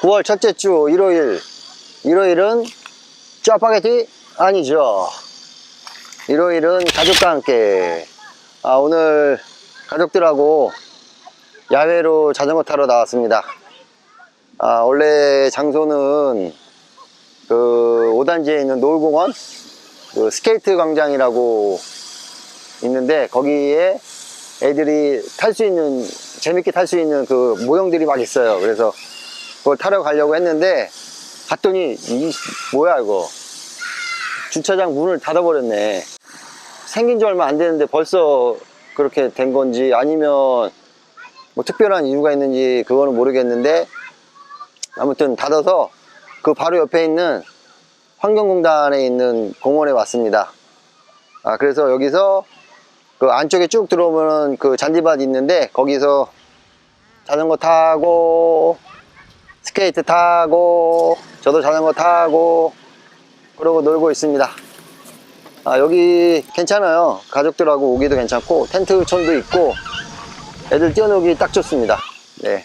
9월 첫째 주 일요일. 일요일은 짜파게티 아니죠. 일요일은 가족과 함께. 아, 오늘 가족들하고 야외로 자전거 타러 나왔습니다. 아, 원래 장소는 그 5단지에 있는 노을공원 그 스케이트 광장이라고 있는데 거기에 애들이 탈 수 있는 재밌게 탈 수 있는 그 모형들이 막 있어요. 그래서 그걸 타러 가려고 했는데 갔더니 이 뭐야 이거 주차장 문을 닫아버렸네. 생긴 지 얼마 안 됐는데 벌써 그렇게 된 건지 아니면 뭐 특별한 이유가 있는지 그거는 모르겠는데 아무튼 닫아서 그 바로 옆에 있는 환경공단에 있는 공원에 왔습니다. 아, 그래서 여기서 그 안쪽에 쭉 들어오면 그 잔디밭 있는데 거기서 자전거 타고 스케이트 타고 저도 자전거 타고 그러고 놀고 있습니다. 아, 여기 괜찮아요. 가족들하고 오기도 괜찮고 텐트 촌도 있고 애들 뛰어놀기 딱 좋습니다. 네.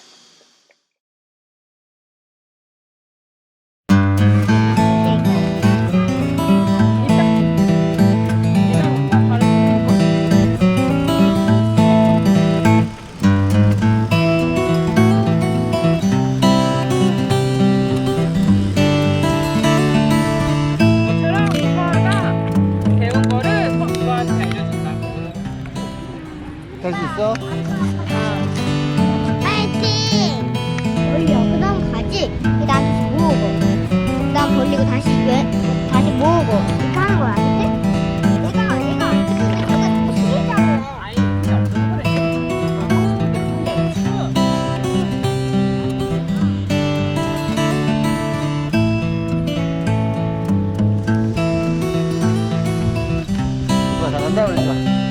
할수 있어? 파이팅! 그 다음 가지. 그 다음 다시 모으고. 그 다음 벌리고 다시 왜? 다시 모으고. 이렇게 하는 거야. 알겠지? 얘가 안 쓰는데 얘가 시리잖아. 누가 잘한다 그러니까. 아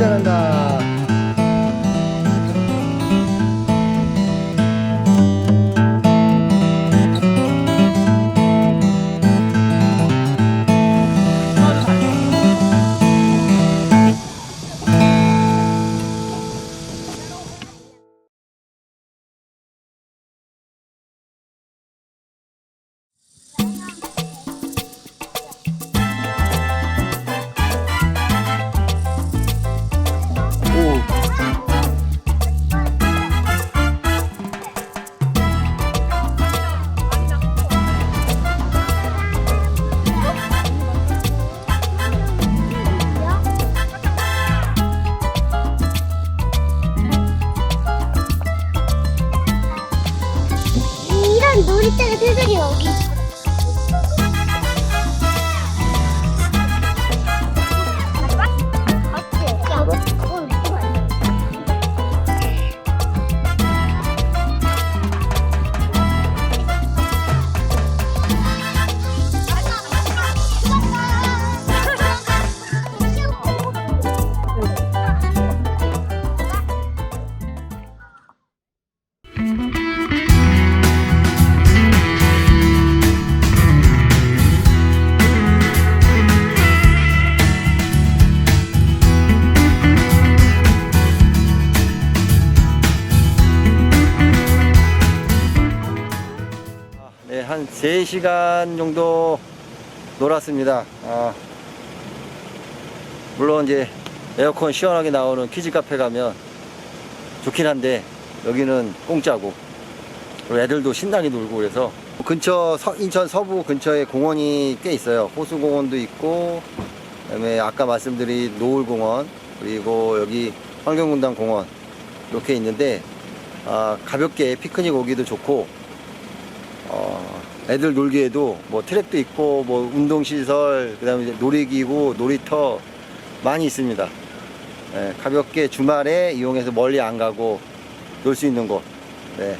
잘한다. 이런 놀이터가 세상에 여기 네, 한 3시간 정도 놀았습니다. 아, 물론 이제 에어컨 시원하게 나오는 키즈 카페 가면 좋긴 한데 여기는 공짜고 애들도 신나게 놀고 그래서 근처 서- 인천 서부 근처에 공원이 꽤 있어요. 호수공원도 있고 그다음에 아까 말씀드린 노을공원 그리고 여기 환경공단 공원 이렇게 있는데 아, 가볍게 피크닉 오기도 좋고 어, 애들 놀기에도 뭐 트랙도 있고 뭐 운동시설 그다음에 이제 놀이기구 놀이터 많이 있습니다. 예, 가볍게 주말에 이용해서 멀리 안 가고 놀 수 있는 곳 네,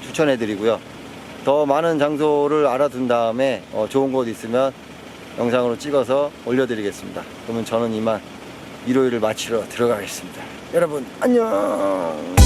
추천해 드리고요. 더 많은 장소를 알아둔 다음에 어, 좋은 곳 있으면 영상으로 찍어서 올려드리겠습니다. 그러면 저는 이만 일요일을 마치러 들어가겠습니다. 여러분 안녕.